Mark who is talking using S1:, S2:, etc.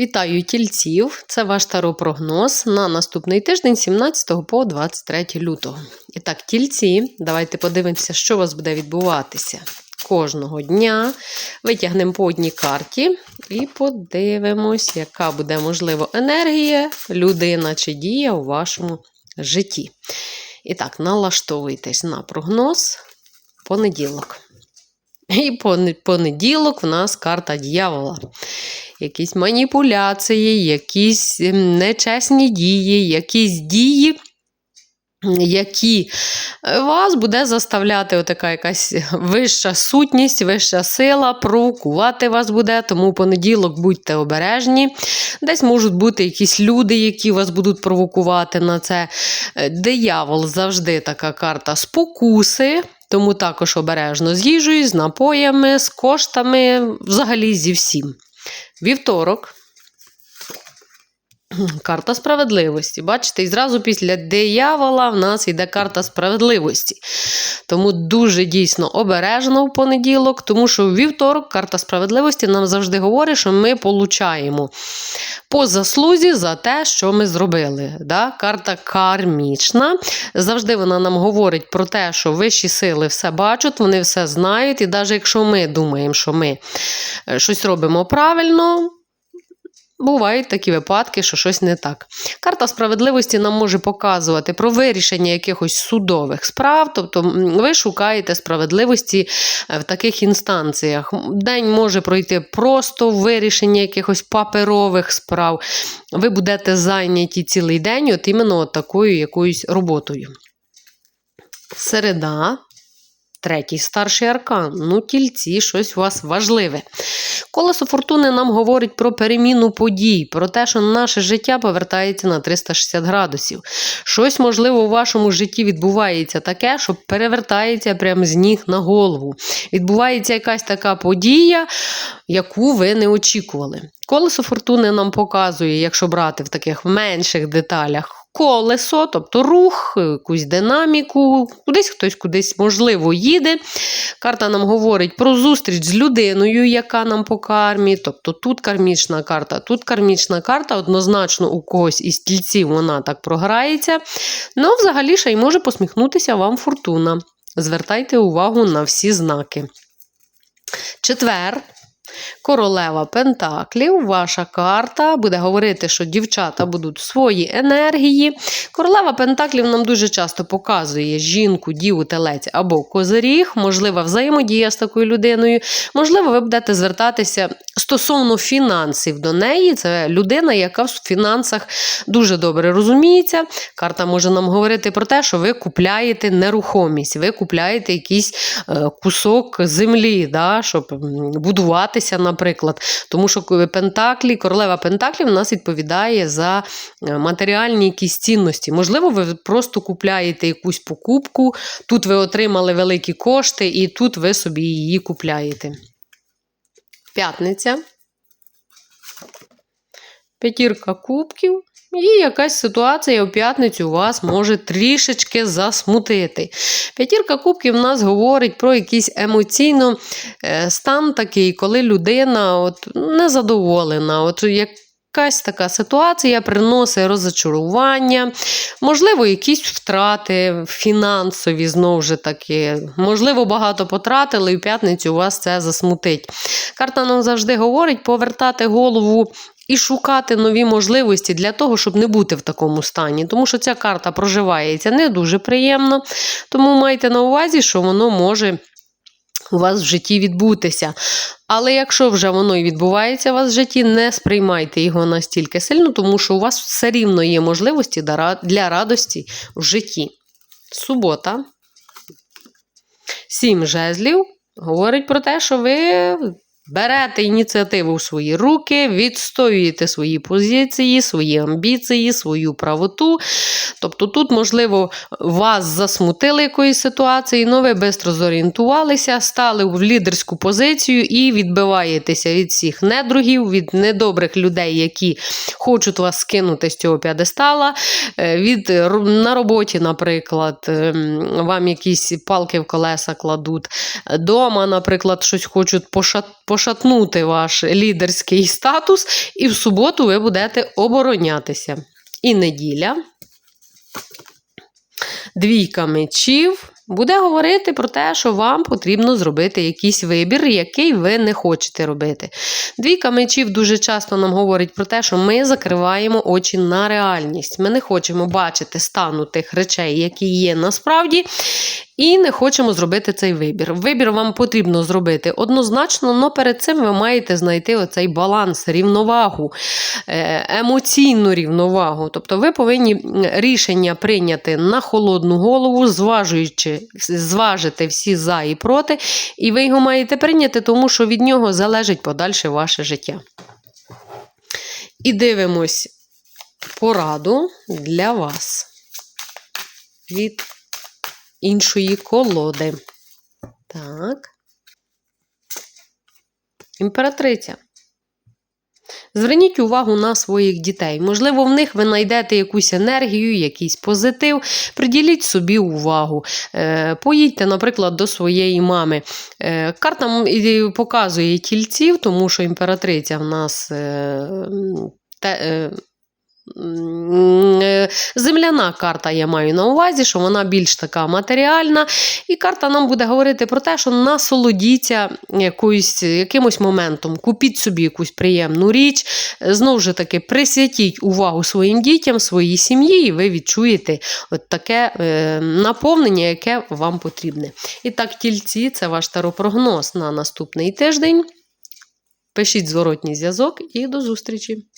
S1: Вітаю тільців! Це ваш таропрогноз на наступний тиждень, 17 по 23 лютого. І так, тільці, давайте подивимося, що у вас буде відбуватися кожного дня. Витягнемо по одній карті і подивимось, яка буде, можливо, енергія, людина чи дія у вашому житті. І так, налаштовуйтесь на прогноз понеділок. І понеділок в нас карта дьявола якісь маніпуляції, якісь ем, нечесні дії, якісь дії. Які е, вас буде заставляти отака якась вища сутність, вища сила, провокувати вас буде, тому понеділок будьте обережні. Десь можуть бути якісь люди, які вас будуть провокувати на це. Е, диявол завжди така карта спокуси, тому також обережно з їжею, з напоями, з коштами, взагалі зі всім. Вівторок. Карта справедливості. Бачите, і зразу після диявола в нас йде карта справедливості. Тому дуже дійсно обережно в понеділок, тому що в вівторок карта справедливості нам завжди говорить, що ми получаємо по заслузі за те, що ми зробили. Да? Карта кармічна. Завжди вона нам говорить про те, що вищі сили все бачать, вони все знають. І навіть якщо ми думаємо, що ми е, щось робимо правильно. Бувають такі випадки, що щось не так. Карта справедливості нам може показувати про вирішення якихось судових справ, тобто ви шукаєте справедливості е, в таких інстанціях. День може пройти просто в вирішенні якихось паперових справ. Ви будете зайняті цілий день, от іменно от такою якоюсь роботою. Середа. Третій старший аркан. Ну, тільці, щось у вас важливе. Колесо фортуни нам говорить про переміну подій, про те, що наше життя повертається на 360 градусів. Щось, можливо, у вашому житті відбувається таке, що перевертається прямо з ніг на голову. Відбувається якась така подія, яку ви не очікували. Колесо фортуни нам показує, якщо брати в таких менших деталях колесо, тобто рух, якусь динаміку, кудись хтось кудись, можливо, їде. Карта нам говорить про зустріч з людиною, яка нам по кармі. Тобто тут кармічна карта, тут кармічна карта, однозначно у когось із стільців вона так програється. Ну, взагалі, ще й може посміхнутися вам фортуна. Звертайте увагу на всі знаки. Четвер. Королева Пентаклів, ваша карта буде говорити, що дівчата будуть свої енергії. Королева Пентаклів нам дуже часто показує жінку, діву, телець або козиріг, можлива взаємодія з такою людиною. Можливо, ви будете звертатися стосовно фінансів до неї. Це людина, яка в фінансах дуже добре розуміється. Карта може нам говорити про те, що ви купляєте нерухомість, ви купляєте якийсь е, кусок землі, да, щоб будувати боротися, наприклад. Тому що Пентаклі, королева Пентаклів в нас відповідає за е, матеріальні якісь цінності. Можливо, ви просто купляєте якусь покупку, тут ви отримали великі кошти, і тут ви собі її купляєте. П'ятниця. П'ятірка кубків. І якась ситуація у п'ятницю вас може трішечки засмутити. П'ятірка кубків в нас говорить про якийсь емоційно е, стан такий, коли людина от незадоволена. От Якась така ситуація приносить розочарування, можливо, якісь втрати фінансові, знову ж таки. Можливо, багато потратили, і в п'ятницю вас це засмутить. Карта нам завжди говорить повертати голову і шукати нові можливості для того, щоб не бути в такому стані. Тому що ця карта проживається не дуже приємно. Тому майте на увазі, що воно може. У вас в житті відбутися. Але якщо вже воно і відбувається у вас в житті, не сприймайте його настільки сильно, тому що у вас все рівно є можливості для радості в житті. Субота. Сім жезлів говорить про те, що ви Берете ініціативу в свої руки, відстоюєте свої позиції, свої амбіції, свою правоту. Тобто тут, можливо, вас засмутили якоїсь ситуації, але ви швидко зорієнтувалися, стали в лідерську позицію і відбиваєтеся від всіх недругів, від недобрих людей, які хочуть вас скинути з цього п'ядестала. Е, від на роботі, наприклад, ем, вам якісь палки в колеса кладуть. Дома, наприклад, щось хочуть пошати пошатнути ваш лідерський статус, і в суботу ви будете оборонятися. І неділя. Двійка мечів буде говорити про те, що вам потрібно зробити якийсь вибір, який ви не хочете робити. Двійка мечів дуже часто нам говорить про те, що ми закриваємо очі на реальність. Ми не хочемо бачити стану тих речей, які є насправді, і не хочемо зробити цей вибір. Вибір вам потрібно зробити однозначно, але перед цим ви маєте знайти оцей баланс, рівновагу, е, емоційну рівновагу. Тобто ви повинні рішення прийняти на холодну голову, зважуючи, зважити всі за і проти, і ви його маєте прийняти, тому що від нього залежить подальше ваше життя. І дивимось пораду для вас від іншої колоди. Так. Імператриця. Зверніть увагу на своїх дітей. Можливо, в них ви знайдете якусь енергію, якийсь позитив. Приділіть собі увагу. Е, Поїдьте, наприклад, до своєї мами. Е, Карта показує тільців, тому що імператриця в нас. Е, Земляна карта я маю на увазі, що вона більш така матеріальна. І карта нам буде говорити про те, що насолодіться якоюсь, якимось моментом, купіть собі якусь приємну річ, знову ж таки, присвятіть увагу своїм дітям, своїй сім'ї, і ви відчуєте от таке е, наповнення, яке вам потрібне. І так, тільці, це ваш таропрогноз на наступний тиждень. Пишіть зворотній зв'язок і до зустрічі!